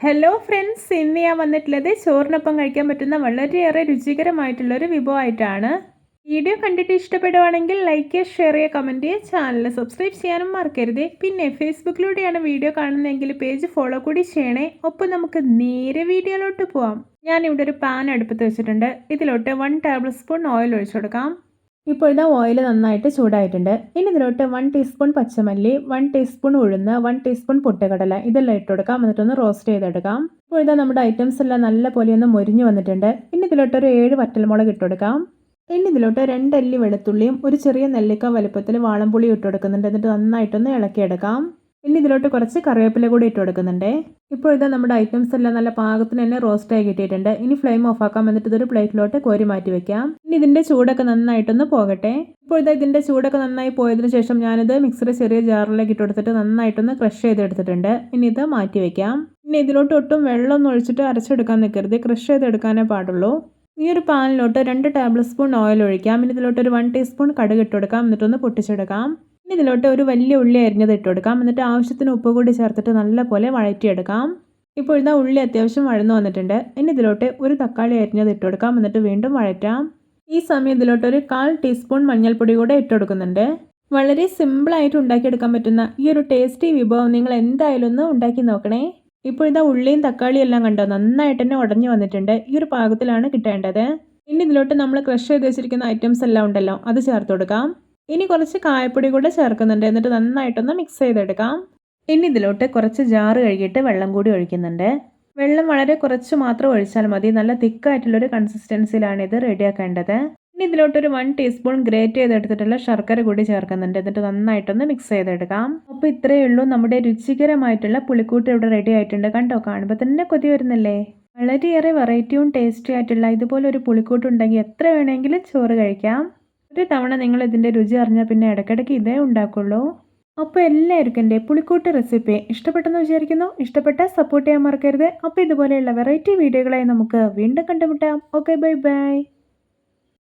Hello friends ഇന്ന് ഞാൻ വന്നിട്ടുള്ളത് ചോറിനൊപ്പം കഴിക്കാൻ പറ്റുന്ന വളരെയേറെ രുചികരമായിട്ടുള്ളൊരു വിഭവമായിട്ടാണ്. വീഡിയോ കണ്ടിട്ട് ഇഷ്ടപ്പെടുവാണെങ്കിൽ ലൈക്ക് ചെയ്യുക ഷെയർ ചെയ്യുക കമന്റ് ചെയ്യുക ചാനൽ സബ്സ്ക്രൈബ് ചെയ്യാനും മറക്കരുത്. പിന്നെ ഫേസ്ബുക്കിലൂടെയാണ് വീഡിയോ കാണുന്നതെങ്കിൽ പേജ് ഫോളോ കൂടി ചെയ്യണേ. ഒപ്പം നമുക്ക് നേരെ വീഡിയോയിലോട്ട് പോവാം. ഞാനിവിടെ ഒരു പാൻ അടുപ്പത്ത് വെച്ചിട്ടുണ്ട്. ഇതിലോട്ട് വൺ ടേബിൾ സ്പൂൺ ഓയിൽ ഒഴിച്ചു കൊടുക്കാം. ഇപ്പോൾ ഇതാ ഓയിൽ നന്നായിട്ട് ചൂടായിട്ടുണ്ട്. ഇനി ഇതിലോട്ട് വൺ ടീസ്പൂൺ പച്ചമല്ലി വൺ ടീസ്പൂൺ ഉഴുന്ന് വൺ ടീസ്പൂൺ പൊട്ടുകടല ഇതെല്ലാം ഇട്ട് കൊടുക്കാം. എന്നിട്ടൊന്ന് റോസ്റ്റ് ചെയ്തെടുക്കാം. ഇപ്പോൾ ഇതാ നമ്മുടെ ഐറ്റംസ് എല്ലാം നല്ല പോലെ ഒന്ന് മൊരിഞ്ഞു വന്നിട്ടുണ്ട്. ഇനി ഇതിലോട്ട് ഒരു ഏഴ് വറ്റൽമുളക് ഇട്ട് കൊടുക്കാം. ഇനി ഇതിലോട്ട് രണ്ടല്ലി വെളുത്തുള്ളിയും ഒരു ചെറിയ നെല്ലിക്ക വലുപ്പത്തിൽ വാളംപുളി ഇട്ട് കൊടുക്കുന്നുണ്ട്. എന്നിട്ട് നന്നായിട്ടൊന്ന് ഇളക്കിയെടുക്കാം. ഇനി ഇതിലോട്ട് കുറച്ച് കറിവേപ്പില കൂടി ഇട്ട് കൊടുക്കുന്നുണ്ട്. ഇപ്പോൾ ഇതാ നമ്മുടെ ഐറ്റംസ് എല്ലാം നല്ല പാകത്തിന് തന്നെ റോസ്റ്റ് ആയി കിട്ടിയിട്ടുണ്ട്. ഇനി ഫ്ലെയിം ഓഫ് ആക്കാം എന്നിട്ട് ഇതൊരു പ്ലേറ്റിലോട്ട് കോരി മാറ്റി വെക്കാം. ഇനി ഇതിന്റെ ചൂടൊക്കെ നന്നായിട്ടൊന്ന് പോകട്ടെ. ഇപ്പോൾ ഇതാ ഇതിന്റെ ചൂടൊക്കെ നന്നായി പോയതിന് ശേഷം ഞാനിത് മിക്സറി ചെറിയ ജാറിലേക്ക് ഇട്ട് കൊടുത്തിട്ട് നന്നായിട്ടൊന്ന് ക്രഷ് ചെയ്തെടുത്തിട്ടുണ്ട് ഇനി ഇത് മാറ്റി വെക്കാം. ഇനി ഇതിലോട്ട് ഒട്ടും വെള്ളമൊന്നും ഒഴിച്ചിട്ട് അരച്ചെടുക്കാൻ നിൽക്കരുത്. ക്രഷ് ചെയ്തെടുക്കാനേ പാടുള്ളൂ. ഈ ഒരു പാനിലോട്ട് രണ്ട് ടേബിൾ സ്പൂൺ ഓയിൽ ഒഴിക്കാം. ഇനി ഇതിലോട്ട് ഒരു വൺ ടീസ്പൂൺ കടുക് ഇട്ട് കൊടുക്കാം. എന്നിട്ടൊന്ന് പൊട്ടിച്ചെടുക്കാം. ഇനി ഇതിലോട്ട് ഒരു വലിയ ഉള്ളി അരിഞ്ഞത് ഇട്ട് കൊടുക്കാം. എന്നിട്ട് ആവശ്യത്തിന് ഉപ്പ് കൂടി ചേർത്തിട്ട് നല്ലപോലെ വഴറ്റിയെടുക്കാം. ഇപ്പോൾ ഇതാ ഉള്ളി അത്യാവശ്യം വഴന്നു വന്നിട്ടുണ്ട്. ഇനി ഇതിലോട്ട് ഒരു തക്കാളി അരിഞ്ഞത് ഇട്ട് കൊടുക്കാം. എന്നിട്ട് വീണ്ടും വഴറ്റാം. ഈ സമയം ഇതിലോട്ട് ഒരു കാൽ ടീസ്പൂൺ മഞ്ഞൾപ്പൊടി കൂടെ ഇട്ട് കൊടുക്കുന്നുണ്ട്. വളരെ സിമ്പിളായിട്ട് ഉണ്ടാക്കിയെടുക്കാൻ പറ്റുന്ന ഈ ഒരു ടേസ്റ്റി വിഭവം നിങ്ങൾ എന്തായാലും ഒന്ന് ഉണ്ടാക്കി നോക്കണേ. ഇപ്പോൾ ഇതാ ഉള്ളിയും തക്കാളിയും എല്ലാം കണ്ടോ? നന്നായിട്ട് തന്നെ ഉടഞ്ഞു വന്നിട്ടുണ്ട്. ഈ ഒരു പാകത്തിലാണ് കിട്ടേണ്ടത്. ഇനി ഇതിലോട്ട് നമ്മൾ ക്രഷ് ചെയ്ത് വെച്ചിരിക്കുന്ന ഐറ്റംസ് എല്ലാം ഉണ്ടല്ലോ അത് ചേർത്ത് കൊടുക്കാം. ഇനി കുറച്ച് കായപ്പൊടി കൂടെ ചേർക്കുന്നുണ്ട്. എന്നിട്ട് നന്നായിട്ടൊന്ന് മിക്സ് ചെയ്തെടുക്കാം. ഇനി ഇതിലോട്ട് കുറച്ച് ജാറ് കഴുകിയിട്ട് വെള്ളം കൂടി ഒഴിക്കുന്നുണ്ട്. വെള്ളം വളരെ കുറച്ച് മാത്രം ഒഴിച്ചാൽ മതി. നല്ല തിക്കായിട്ടുള്ളൊരു കൺസിസ്റ്റൻസിയിലാണ് ഇത് റെഡിയാക്കേണ്ടത്. ഇനി ഇതിലോട്ടൊരു വൺ ടീസ്പൂൺ ഗ്രേറ്റ് ചെയ്തെടുത്തിട്ടുള്ള ശർക്കര കൂടി ചേർക്കുന്നുണ്ട്. എന്നിട്ട് നന്നായിട്ടൊന്ന് മിക്സ് ചെയ്തെടുക്കാം. അപ്പോൾ ഇത്രയേ ഉള്ളൂ. നമ്മുടെ രുചികരമായിട്ടുള്ള പുളിക്കൂട്ട് ഇവിടെ റെഡി ആയിട്ടുണ്ട്. കണ്ടോ? കാണുമ്പോൾ തന്നെ കൊതി വരുന്നില്ലേ? വളരെയേറെ വെറൈറ്റിയും ടേസ്റ്റി ആയിട്ടുള്ള ഇതുപോലെ ഒരു പുളിക്കൂട്ട് ഉണ്ടെങ്കിൽ എത്ര വേണമെങ്കിലും ചോറ് കഴിക്കാം. ഒരു തവണ നിങ്ങൾ ഇതിന്റെ രുചി അറിഞ്ഞാൽ പിന്നെ ഇടയ്ക്കിടയ്ക്ക് ഇതേ ഉണ്ടാക്കുള്ളൂ. അപ്പോൾ എല്ലാവർക്കും എന്റെ പുളിക്കൂട്ട് റെസിപ്പി ഇഷ്ടപ്പെട്ടെന്ന് വിചാരിക്കുന്നു. ഇഷ്ടപ്പെട്ട സപ്പോർട്ട് ചെയ്യാൻ മറക്കരുത്. അപ്പോൾ ഇതുപോലെയുള്ള വെറൈറ്റി വീഡിയോകളായി നമുക്ക് വീണ്ടും കണ്ടുമുട്ടാം. Okay bye bye.